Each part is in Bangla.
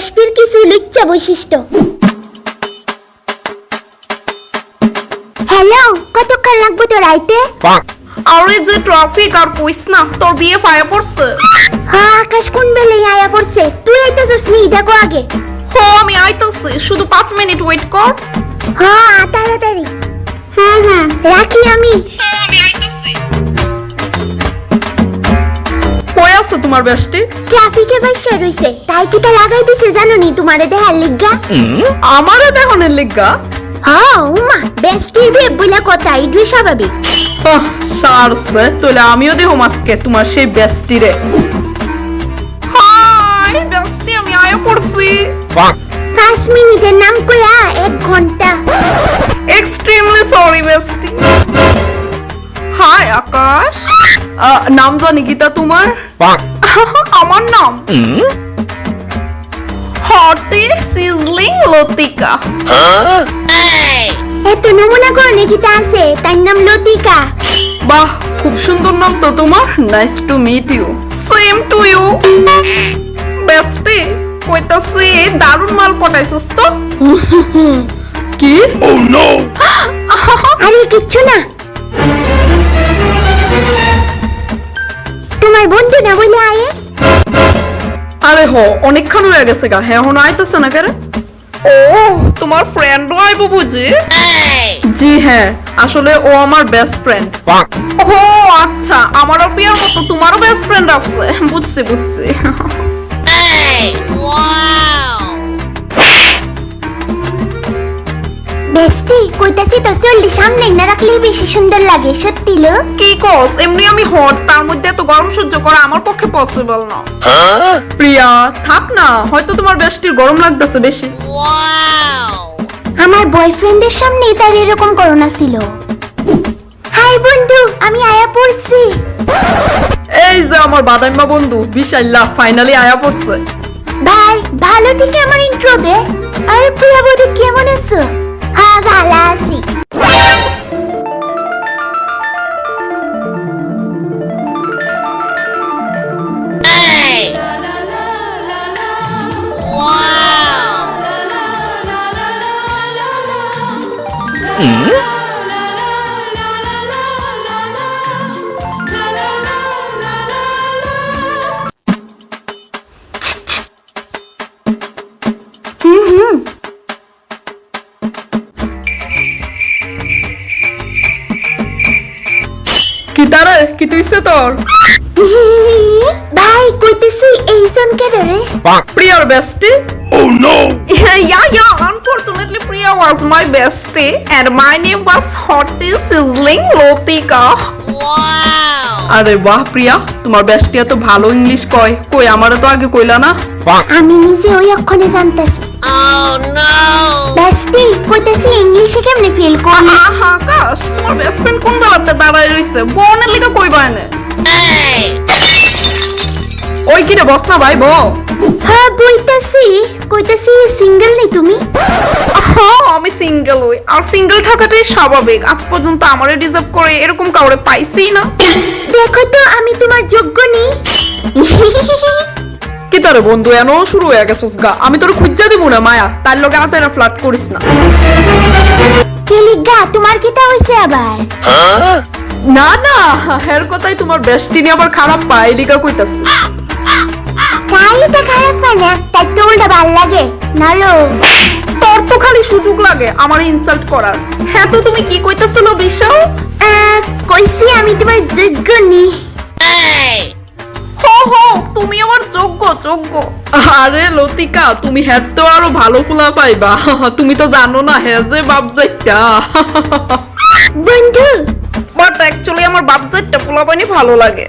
বেষ্টির কিছু লুচ্চা বৈশিষ্ট্য। হ্যালো কতক্ষণ লাগবে তোর আইতে? আরে যে ট্রাফিক আর কইস না তোর বিয়ে ফায়া পড়ছে। হ্যাঁ আকাশ কোন বেলে আয়া পড়ছে? তুই আইতেছস নি দেখো আগে। হো আমি আইতাছি শুধু পাঁচ মিনিট ওয়েট কর। হ্যাঁ তাড়াতাড়ি। হুম হুম। রাখি আমি। আছে তোমার বেস্টি ট্রাফিকে বাইসা রইছে। তাই কি তা লাগাই দিছে জানো নি তোমারে দেহার লিগা। আমারও দেখনের লিগা? হ্যাঁ উমা বেষ্টির বিয়ে বলে কথা এগুলো স্বাভাবিক। সারছে তাহলে আমিও দেহ আজকে তোমার সেই বেস্টি রে হাই বেস্টি আমি আয়া পড়ছি। পাঁচ মিনিটের নাম কয়া এক ঘণ্টা। নাম জানি গীতা তোমার? আমার নাম? হটে সিজলিং লতিকা। এত নমুনা করে নাকি তা আছে তার নাম লতিকা। বাহ খুব সুন্দর নাম তো তোমার। Nice to meet you same to you bestie কইতাছি দারুণ মাল পটাইছস তো। কি? আরে কিচ্ছু না। তোমার বন্ধু না বলে আয়ে? আরে হো অনেকক্ষণ হয়ে গেছে গা। হ্যাঁ হন আইতেছে না কেরে? ও তোমার ফ্রেন্ডও আইবো বুঝি? জি হ্যাঁ আসলে ও আমার বেস্ট ফ্রেন্ড ও আচ্ছা আমারও প্রিয় মতো তোমারও বেস্ট ফ্রেন্ড আছে। বুঝছি বুঝছি। বেস্টি কইতাছি তো চল্লিশ সামনে না বেশি সুন্দর লাগে সত্যি লো? কি কস এমনি আমি হট তার মধ্যে এত গরম সহ্য করা আমার পক্ষে পসিবল না। প্রিয়া থাক না হয়তো তোমার বেস্টির গরম লাগতেছে বেশি। আমার বয়ফ্রেন্ডের সামনে তার এরকম করোনা ছিল। হাই বন্ধু আমি আয়া পড়ছি। এই যে আমার বাদাইমা বন্ধু বিশাল্লাহ ফাইনালি আয়া পড়ছে। ভাই ভালো থেকে আমার ইন্ট্রো দে। আরে প্রিয়া বৌদি কেমন আছো? কি তারে কি তুইছে তোর ভাই কইতেছি এই জন কেন রে প্রিয়ার বেস্টি Yeah, yeah, unfortunately, Priya was my bestie, and my name was Hottie Sizzling Lotika. আরে বাহ প্রিয়া তোমার বেস্টিয়া তো ভালো ইংলিশ কয়। কই আমারও তো আগে কইলা না? আমি নিজে ওই অক্ষণে জানতাছি। বেস্টি কইতেছি ইংলিশে কেমনে ফিল করলি? আহা আকাশ তোমার বেস্ট ফ্রেন্ড কোন বেলাতে দাঁড়ায় রইছে? বোনের লিগা কইবা এনে। ওই কি রে বস না ভাই বো হ্যাঁ বইতাছি কইতাছি সিঙ্গেল নেই তুমি? হ্যাঁ আমি সিঙ্গেল হই আর সিঙ্গেল থাকাটাই স্বাভাবিক। আজ পর্যন্ত আমারে ডিজার্ভ করে এরকম কাউরে পাইছি না। দেখো তো আমি তোমার যোগ্য নেই। কি তারে বন্ধু এনো শুরু হয়ে গেছিস গা। আমি তোর খুঁজা দিব না মায়া। তার লগে আছে না ফ্লাট করিস না। কেলিগা তোমার কিতা হইছে আবার? না না হের কথাই তোমার বেস্টিনি আবার খারাপ পায় লিগা কইতাছে। তাই খারাপ মানে তাই ভালো লাগে। নালো। তোর তো খালি সুযোগ লাগে আমার ইনসাল্ট করার। হ্যাঁ তো তুমি কি কইতাছিল আহ, কইছি আমি তোমার যোগ্য নেই হো হো তুমি আমার যোগ্য যোগ্য। আরে লতিকা তুমি হ্যাঁ তো আরও ভালো ফুলা পাইবা। তুমি তো জানো না হ্যাঁ যে বাপ যাইটা বন্ধু। বাট অ্যাকচুয়ালি আমার বাপ যাইটা ফুলা পানি ভালো লাগে।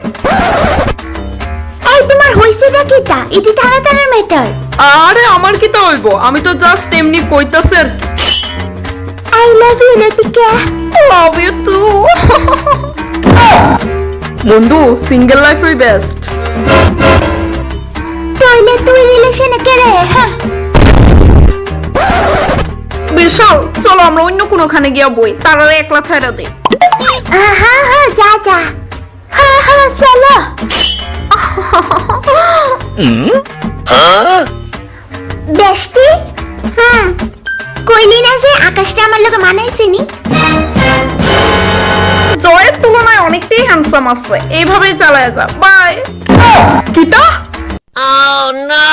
এই তোমার হইছে না কিতা এটি তাড়াতাড়ি ম্যাটার আরে আমার কি তো হইব? আমি তো জাস্ট এমনি কইতাছি আর কি। I love you Latika love you too বন্ধু সিঙ্গেল লাইফ ওই বেস্ট তাইলে তুই রিলেশনে কেড়ে হ্যাঁ। বিশাল চলো আমরা অন্য কোনোখানে গিয়া বই তারা একলা ছাইরা দে হ্যাঁ হ্যাঁ যা যা। হ্যাঁ হ্যাঁ চলো। বেশটি হুম কইলি না যে আকাশটা আমার লোকে মানাইছিনি জয়ের তুলনায় অনেকটাই হ্যান্ডসাম আছে। এইভাবেই চালায় যা। বাই কিতা Oh no!